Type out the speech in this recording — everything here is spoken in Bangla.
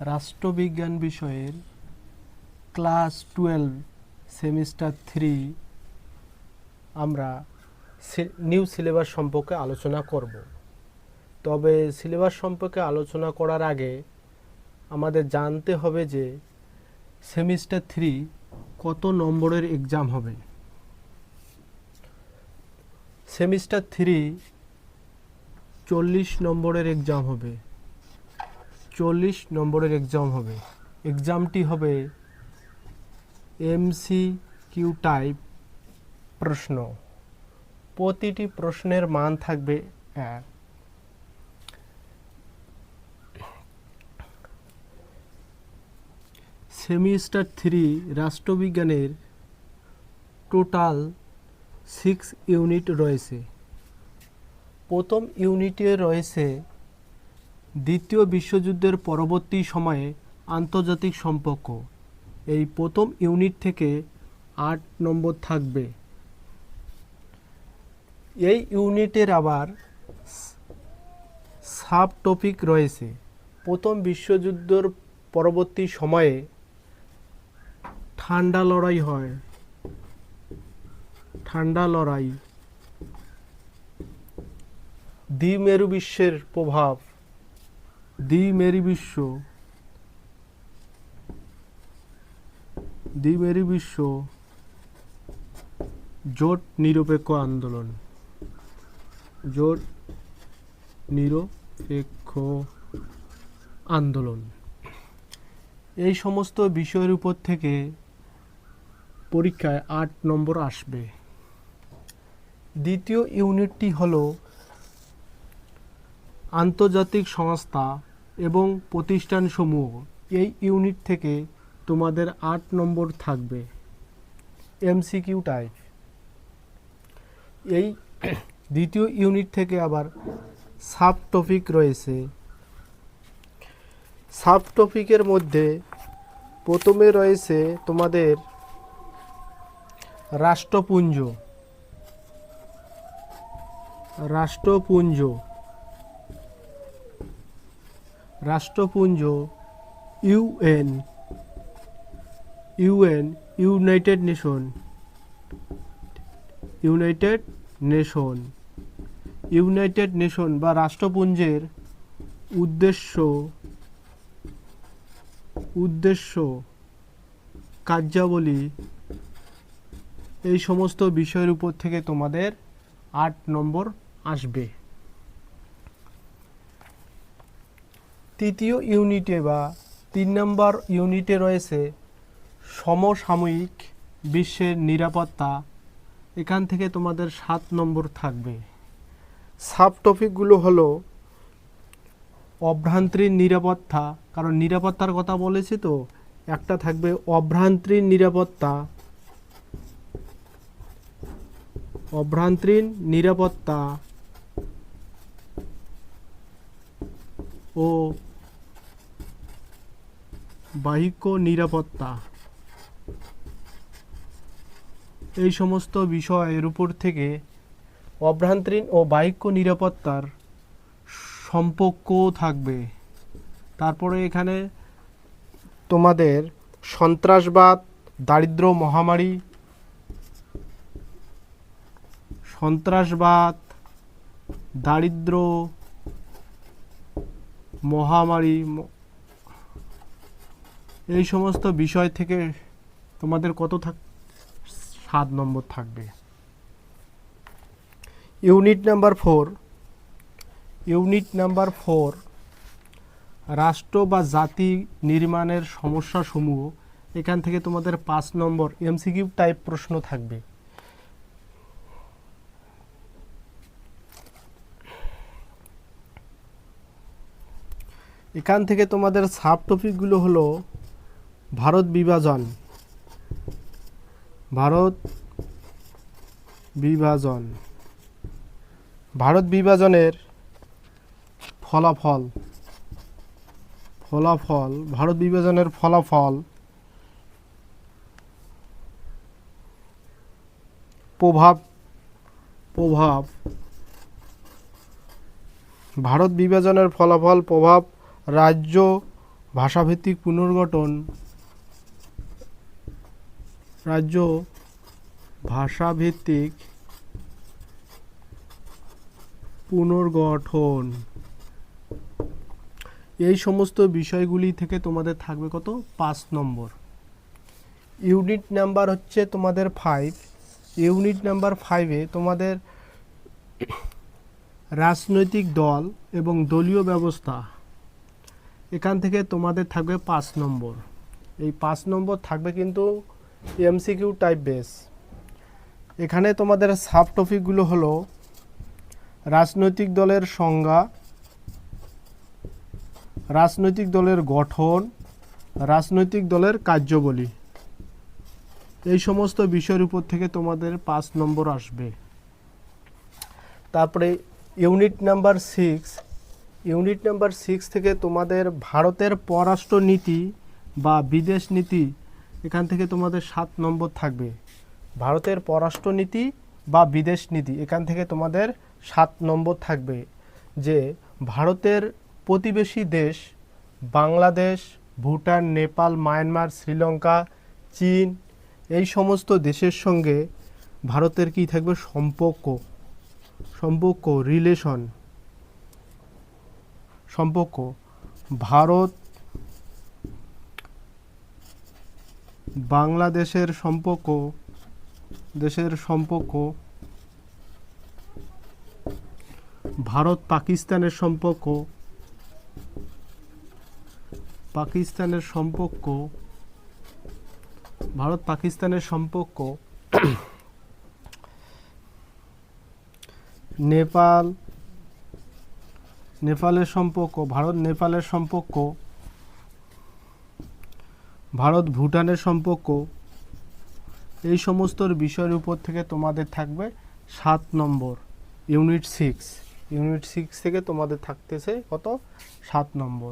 রাষ্ট্রবিজ্ঞান বিষয়ের ক্লাস টুয়েলভ, সেমিস্টার থ্রি আমরা নিউ সিলেবাস সম্পর্কে আলোচনা করব। তবে সিলেবাস সম্পর্কে আলোচনা করার আগে আমাদের জানতে হবে যে সেমিস্টার থ্রি কত নম্বরের এক্সাম হবে। সেমিস্টার থ্রি চল্লিশ নম্বরের এক্সাম হবে। চল্লিশ নম্বরের এক্সাম হবে। এক্সামটি হবে এমসি কিউ টাইপ প্রশ্ন। প্রতিটি প্রশ্নের মান থাকবে এক। সেমিস্টার থ্রি রাষ্ট্রবিজ্ঞানের টোটাল সিক্স ইউনিট রয়েছে। প্রথম ইউনিটে রয়েছে দ্বিতীয় বিশ্বযুদ্ধের পরবর্তী সময়ে আন্তর্জাতিক সম্পর্ক। এই প্রথম ইউনিট থেকে আট নম্বর থাকবে। এই ইউনিটের আবার সাব টপিক রয়েছে। প্রথম বিশ্বযুদ্ধের পরবর্তী সময়ে ঠান্ডা লড়াই হয়। ঠান্ডা লড়াই। দ্বিমেরু বিশ্বের প্রভাব। দ্বিমেরু বিশ্ব। দি মেরি বিশ্ব। জোট নিরপেক্ষ আন্দোলন। জোট নিরপেক্ষ আন্দোলন। এই সমস্ত বিষয়ের উপর থেকে পরীক্ষায় আট নম্বর আসবে। দ্বিতীয় ইউনিটটি হলো আন্তর্জাতিক সংস্থা এবং প্রতিষ্ঠানসমূহ। এই ইউনিট থেকে তোমাদের আট নম্বর থাকবে। এমসিকিউ টাইপ এই দ্বিতীয় ইউনিট থেকে আবার সাব টপিক রয়েছে। সাব টপিকের মধ্যে প্রথমে রয়েছে তোমাদের রাষ্ট্রপুঞ্জ। রাষ্ট্রপুঞ্জ। রাষ্ট্রপুঞ্জ UN UN United Nation United Nation United Nation বা রাষ্ট্রপুঞ্জের উদ্দেশ্য উদ্দেশ্য, কার্যাবলী এই সমস্ত বিষয়ের উপর থেকে তোমাদের আট নম্বর আসবে। তৃতীয় ইউনিটে বা তিন নম্বর ইউনিটে রয়েছে সমসাময়িক বিশ্বের নিরাপত্তা। এখান থেকে তোমাদের সাত নম্বর থাকবে। সাব টপিকগুলো হলো অভ্রান্তির নিরাপত্তা। কারণ নিরাপত্তার কথা বলেছি তো, একটা থাকবে অভ্রান্তির নিরাপত্তা। অভ্রান্তির নিরাপত্তা। ও বাহিক্য নিরাপত্তা। এই সমস্ত বিষয়ের উপর থেকে অভ্রান্তরীণ ও বাহিক্য নিরাপত্তার সম্পর্ক থাকবে। তারপরে এখানে তোমাদের সন্ত্রাসবাদ, দারিদ্র মহামারী, সন্ত্রাসবাদ, দারিদ্র মহামারী এই সমস্ত বিষয় থেকে তোমাদের কত থাক, সাত নম্বর থাকবে। Unit number four. Unit number four, রাষ্ট্র বা জাতি নির্মাণের সমস্যাসমূহ, এখান থেকে তোমাদের পাঁচ নম্বর এমসিকিউ টাইপ প্রশ্ন থাকবে। এখান থেকে তোমাদের সাব টপিকগুলো হলো ভারত বিভাজন। ভারত বিভাজন। ভারত বিভাজনের ফলাফল ফলাফল, ভারত বিভাজনের ফলাফল প্রভাব প্রভাব, ভারত বিভাজনের ফলাফল, প্রভাব, রাজ্য, ভাষাভিত্তিক পুনর্গঠন রাজ্য ভাষাভিত্তিক পুনর্গঠন। এই সমস্ত বিষয়গুলি থেকে তোমাদের থাকবে কত? পাঁচ নম্বর। ইউনিট নাম্বার হচ্ছে তোমাদের ফাইভ ইউনিট নাম্বার ফাইভে তোমাদের রাজনৈতিক দল এবং দলীয় ব্যবস্থা। এখান থেকে তোমাদের থাকবে পাঁচ নম্বর। এই পাঁচ নম্বর থাকবে কিন্তু এমসিকিউ টাইপ বেস এখানে তোমাদের সাব টপিকগুলো হলো রাজনৈতিক দলের সংজ্ঞা, রাজনৈতিক দলের গঠন, রাজনৈতিক দলের কার্যবলী। এই সমস্ত বিষয়ের উপর থেকে তোমাদের পাঁচ নম্বর আসবে। তারপরে unit number six unit number six থেকে তোমাদের ভারতের পররাষ্ট্র নীতি বা বিদেশ নীতি এখান থেকে তোমাদের সাত নম্বর থাকবে। ভারতের পররাষ্ট্রনীতি বা বিদেশ নীতি, এখান থেকে তোমাদের সাত নম্বর থাকবে যে ভারতের প্রতিবেশী দেশ বাংলাদেশ, ভুটান, নেপাল, মায়ানমার, শ্রীলঙ্কা, চীন, এই সমস্ত দেশের সঙ্গে ভারতের কি থাকবে? সম্পর্ক সম্পর্ক রিলেশন সম্পর্ক। ভারত বাংলাদেশের সম্পর্ক, দেশের সম্পর্ক, ভারত পাকিস্তানের সম্পর্ক পাকিস্তানের সম্পর্ক, ভারত পাকিস্তানের সম্পর্ক, নেপাল, নেপালের সম্পর্ক, ভারত, নেপালের সম্পর্ক ভারত ভুটানের সম্পর্ক, এই সমস্ত বিষয়ের উপর থেকে তোমাদের থাকবে সাত নম্বর, ইউনিট সিক্স। ইউনিট সিক্স থেকে তোমাদের থাকতেছে কত? সাত নম্বর।